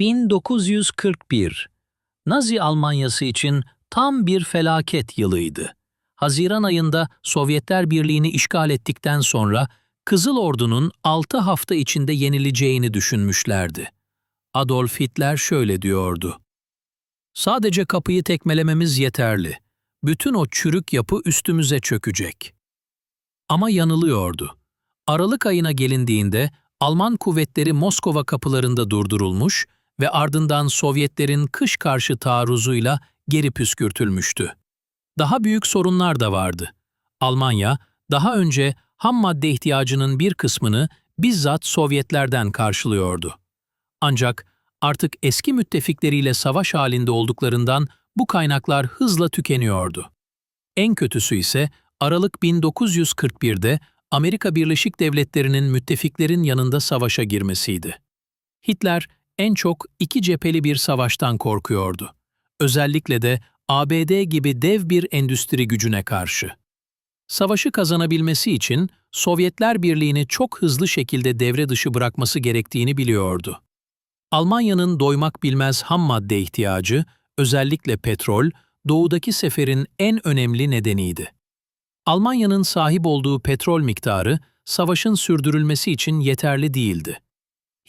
1941 Nazi Almanyası için tam bir felaket yılıydı. Haziran ayında Sovyetler Birliği'ni işgal ettikten sonra Kızıl Ordu'nun 6 hafta içinde yenileceğini düşünmüşlerdi. Adolf Hitler şöyle diyordu. Sadece kapıyı tekmelememiz yeterli. Bütün o çürük yapı üstümüze çökecek. Ama yanılıyordu. Aralık ayına gelindiğinde Alman kuvvetleri Moskova kapılarında durdurulmuş ve ardından Sovyetlerin kış karşı taarruzuyla geri püskürtülmüştü. Daha büyük sorunlar da vardı. Almanya, daha önce ham madde ihtiyacının bir kısmını bizzat Sovyetlerden karşılıyordu. Ancak artık eski müttefikleriyle savaş halinde olduklarından bu kaynaklar hızla tükeniyordu. En kötüsü ise Aralık 1941'de Amerika Birleşik Devletleri'nin müttefiklerin yanında savaşa girmesiydi. Hitler en çok iki cepheli bir savaştan korkuyordu. Özellikle de ABD gibi dev bir endüstri gücüne karşı. Savaşı kazanabilmesi için Sovyetler Birliği'ni çok hızlı şekilde devre dışı bırakması gerektiğini biliyordu. Almanya'nın doymak bilmez ham madde ihtiyacı, özellikle petrol, doğudaki seferin en önemli nedeniydi. Almanya'nın sahip olduğu petrol miktarı savaşın sürdürülmesi için yeterli değildi.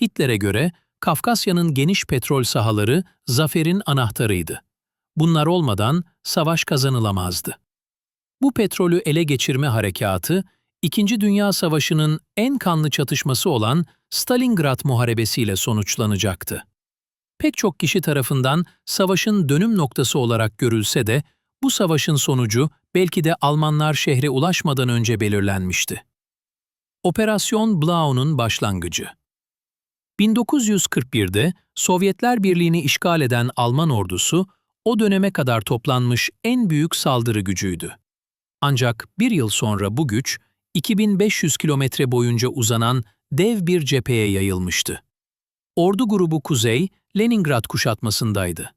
Hitler'e göre Kafkasya'nın geniş petrol sahaları zaferin anahtarıydı. Bunlar olmadan savaş kazanılamazdı. Bu petrolü ele geçirme harekatı, İkinci Dünya Savaşı'nın en kanlı çatışması olan Stalingrad Muharebesi'yle sonuçlanacaktı. Pek çok kişi tarafından savaşın dönüm noktası olarak görülse de bu savaşın sonucu belki de Almanlar şehre ulaşmadan önce belirlenmişti. Operasyon Blau'nun başlangıcı 1941'de Sovyetler Birliği'ni işgal eden Alman ordusu, o döneme kadar toplanmış en büyük saldırı gücüydü. Ancak bir yıl sonra bu güç, 2500 kilometre boyunca uzanan dev bir cepheye yayılmıştı. Ordu grubu Kuzey, Leningrad kuşatmasındaydı.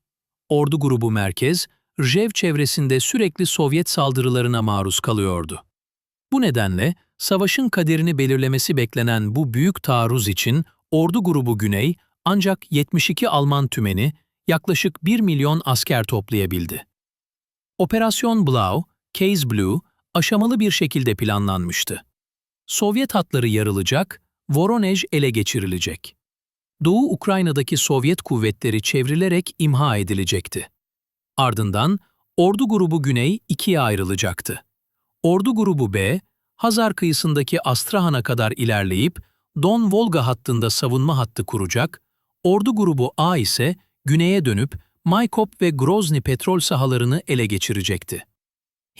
Ordu grubu Merkez, Rjev çevresinde sürekli Sovyet saldırılarına maruz kalıyordu. Bu nedenle savaşın kaderini belirlemesi beklenen bu büyük taarruz için Ordu grubu Güney ancak 72 Alman tümeni yaklaşık 1 milyon asker toplayabildi. Operasyon Blau, Case Blue, aşamalı bir şekilde planlanmıştı. Sovyet hatları yarılacak, Voronej ele geçirilecek. Doğu Ukrayna'daki Sovyet kuvvetleri çevrilerek imha edilecekti. Ardından Ordu grubu Güney ikiye ayrılacaktı. Ordu grubu B, Hazar kıyısındaki Astrahan'a kadar ilerleyip Don-Volga hattında savunma hattı kuracak, Ordu grubu A ise güneye dönüp Maykop ve Grozny petrol sahalarını ele geçirecekti.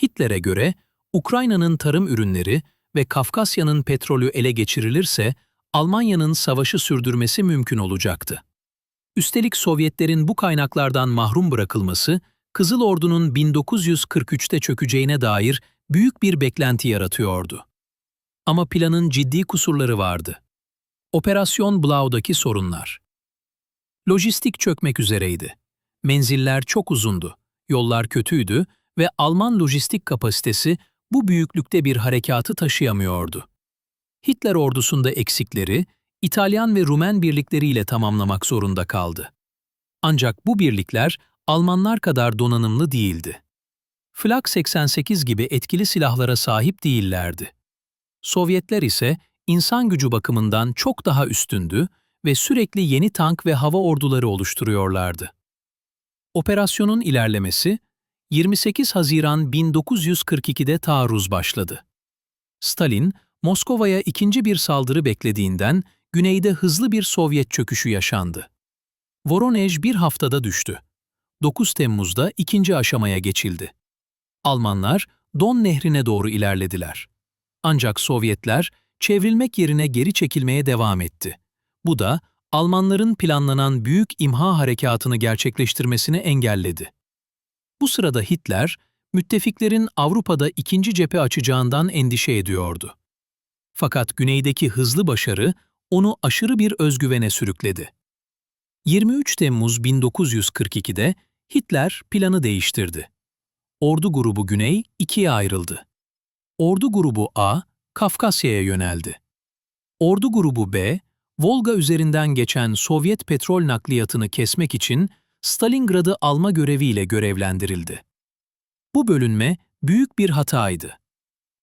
Hitler'e göre Ukrayna'nın tarım ürünleri ve Kafkasya'nın petrolü ele geçirilirse Almanya'nın savaşı sürdürmesi mümkün olacaktı. Üstelik Sovyetlerin bu kaynaklardan mahrum bırakılması, Kızıl Ordu'nun 1943'te çökeceğine dair büyük bir beklenti yaratıyordu. Ama planın ciddi kusurları vardı. Operasyon Blau'daki sorunlar. Lojistik çökmek üzereydi. Menziller çok uzundu, yollar kötüydü ve Alman lojistik kapasitesi bu büyüklükte bir harekatı taşıyamıyordu. Hitler ordusunda eksikleri İtalyan ve Rumen birlikleriyle tamamlamak zorunda kaldı. Ancak bu birlikler Almanlar kadar donanımlı değildi. Flak 88 gibi etkili silahlara sahip değillerdi. Sovyetler ise insan gücü bakımından çok daha üstündü ve sürekli yeni tank ve hava orduları oluşturuyorlardı. Operasyonun ilerlemesi 28 Haziran 1942'de taarruz başladı. Stalin, Moskova'ya ikinci bir saldırı beklediğinden güneyde hızlı bir Sovyet çöküşü yaşandı. Voronej bir haftada düştü. 9 Temmuz'da ikinci aşamaya geçildi. Almanlar Don Nehri'ne doğru ilerlediler. Ancak Sovyetler çevrilmek yerine geri çekilmeye devam etti. Bu da Almanların planlanan büyük imha harekatını gerçekleştirmesini engelledi. Bu sırada Hitler, müttefiklerin Avrupa'da ikinci cephe açacağından endişe ediyordu. Fakat güneydeki hızlı başarı onu aşırı bir özgüvene sürükledi. 23 Temmuz 1942'de Hitler planı değiştirdi. Ordu grubu Güney ikiye ayrıldı. Ordu grubu A, Kafkasya'ya yöneldi. Ordu grubu B, Volga üzerinden geçen Sovyet petrol nakliyatını kesmek için Stalingrad'ı alma göreviyle görevlendirildi. Bu bölünme büyük bir hataydı.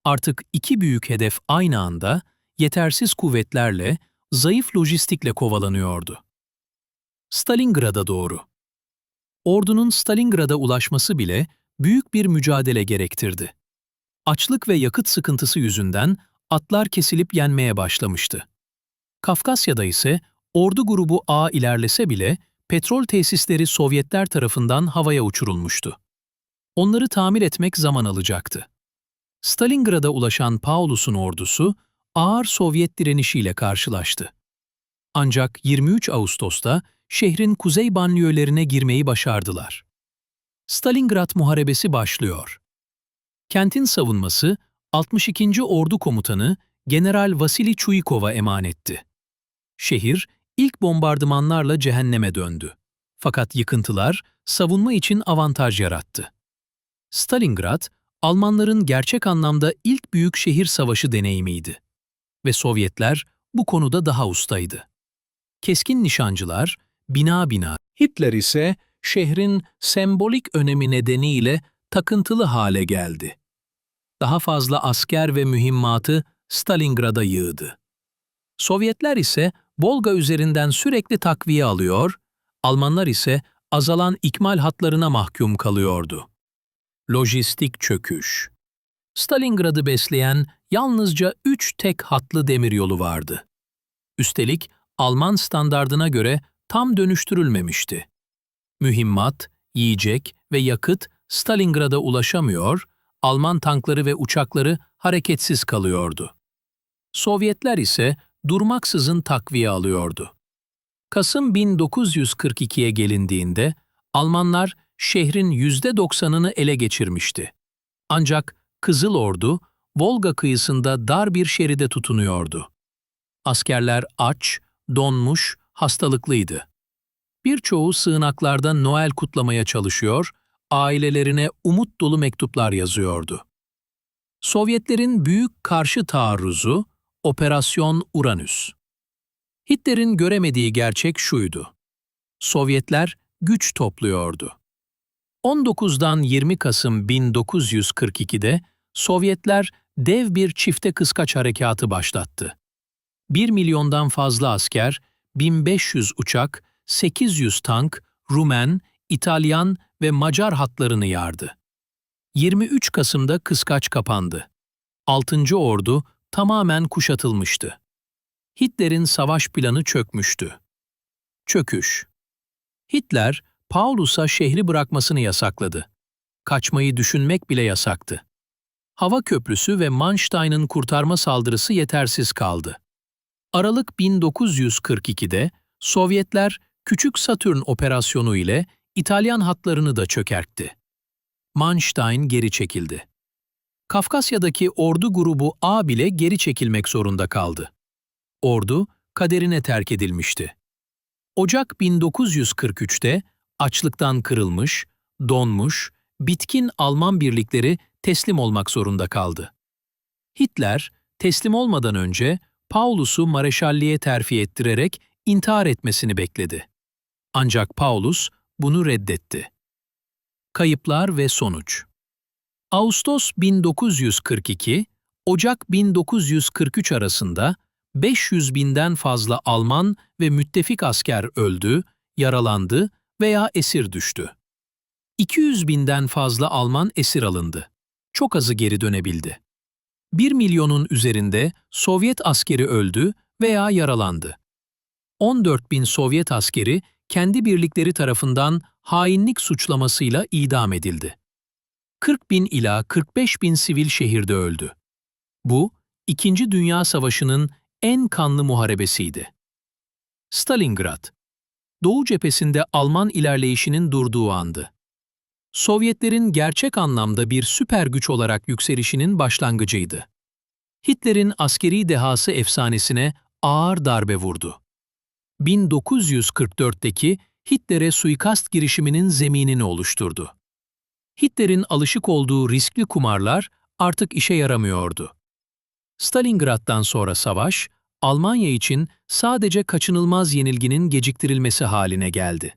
Artık iki büyük hedef aynı anda yetersiz kuvvetlerle, zayıf lojistikle kovalanıyordu. Stalingrad'a doğru. Ordunun Stalingrad'a ulaşması bile büyük bir mücadele gerektirdi. Açlık ve yakıt sıkıntısı yüzünden atlar kesilip yenmeye başlamıştı. Kafkasya'da ise ordu grubu A ilerlese bile petrol tesisleri Sovyetler tarafından havaya uçurulmuştu. Onları tamir etmek zaman alacaktı. Stalingrad'a ulaşan Paulus'un ordusu ağır Sovyet direnişiyle karşılaştı. Ancak 23 Ağustos'ta şehrin kuzey banliyölerine girmeyi başardılar. Stalingrad Muharebesi başlıyor. Kentin savunması 62. Ordu Komutanı General Vasili Çuyikov'a emanetti. Şehir ilk bombardımanlarla cehenneme döndü. Fakat yıkıntılar savunma için avantaj yarattı. Stalingrad, Almanların gerçek anlamda ilk büyük şehir savaşı deneyimiydi. Ve Sovyetler bu konuda daha ustaydı. Keskin nişancılar, bina bina, Hitler ise şehrin sembolik önemi nedeniyle takıntılı hale geldi. Daha fazla asker ve mühimmatı Stalingrad'a yığdı. Sovyetler ise Volga üzerinden sürekli takviye alıyor, Almanlar ise azalan ikmal hatlarına mahkum kalıyordu. Lojistik çöküş. Stalingrad'ı besleyen yalnızca üç tek hatlı demiryolu vardı. Üstelik Alman standardına göre tam dönüştürülmemişti. Mühimmat, yiyecek ve yakıt Stalingrad'a ulaşamıyor, Alman tankları ve uçakları hareketsiz kalıyordu. Sovyetler ise durmaksızın takviye alıyordu. Kasım 1942'ye gelindiğinde Almanlar şehrin %90'ını ele geçirmişti. Ancak Kızıl Ordu, Volga kıyısında dar bir şeride tutunuyordu. Askerler aç, donmuş, hastalıklıydı. Birçoğu sığınaklarda Noel kutlamaya çalışıyor, ailelerine umut dolu mektuplar yazıyordu. Sovyetlerin büyük karşı taarruzu Operasyon Uranüs. Hitler'in göremediği gerçek şuydu. Sovyetler güç topluyordu. 19'dan 20 Kasım 1942'de Sovyetler dev bir çifte kıskaç harekatı başlattı. 1 milyondan fazla asker, 1500 uçak, 800 tank, Rumen, İtalyan ve Macar hatlarını yardı. 23 Kasım'da kıskaç kapandı. 6. Ordu tamamen kuşatılmıştı. Hitler'in savaş planı çökmüştü. Çöküş Hitler, Paulus'a şehri bırakmasını yasakladı. Kaçmayı düşünmek bile yasaktı. Hava köprüsü ve Manstein'ın kurtarma saldırısı yetersiz kaldı. Aralık 1942'de Sovyetler Küçük Satürn operasyonu ile İtalyan hatlarını da çökertti. Manstein geri çekildi. Kafkasya'daki ordu grubu A bile geri çekilmek zorunda kaldı. Ordu kaderine terk edilmişti. Ocak 1943'te açlıktan kırılmış, donmuş, bitkin Alman birlikleri teslim olmak zorunda kaldı. Hitler, teslim olmadan önce Paulus'u mareşalliğe terfi ettirerek intihar etmesini bekledi. Ancak Paulus bunu reddetti. Kayıplar ve sonuç Ağustos 1942, Ocak 1943 arasında 500 binden fazla Alman ve müttefik asker öldü, yaralandı veya esir düştü. 200 binden fazla Alman esir alındı. Çok azı geri dönebildi. 1 milyonun üzerinde Sovyet askeri öldü veya yaralandı. 14 bin Sovyet askeri kendi birlikleri tarafından hainlik suçlamasıyla idam edildi. 40 bin ila 45 bin sivil şehirde öldü. Bu, İkinci Dünya Savaşı'nın en kanlı muharebesiydi. Stalingrad, Doğu cephesinde Alman ilerleyişinin durduğu andı. Sovyetlerin gerçek anlamda bir süper güç olarak yükselişinin başlangıcıydı. Hitler'in askeri dehası efsanesine ağır darbe vurdu. 1944'teki Hitler'e suikast girişiminin zeminini oluşturdu. Hitler'in alışık olduğu riskli kumarlar artık işe yaramıyordu. Stalingrad'dan sonra savaş, Almanya için sadece kaçınılmaz yenilginin geciktirilmesi haline geldi.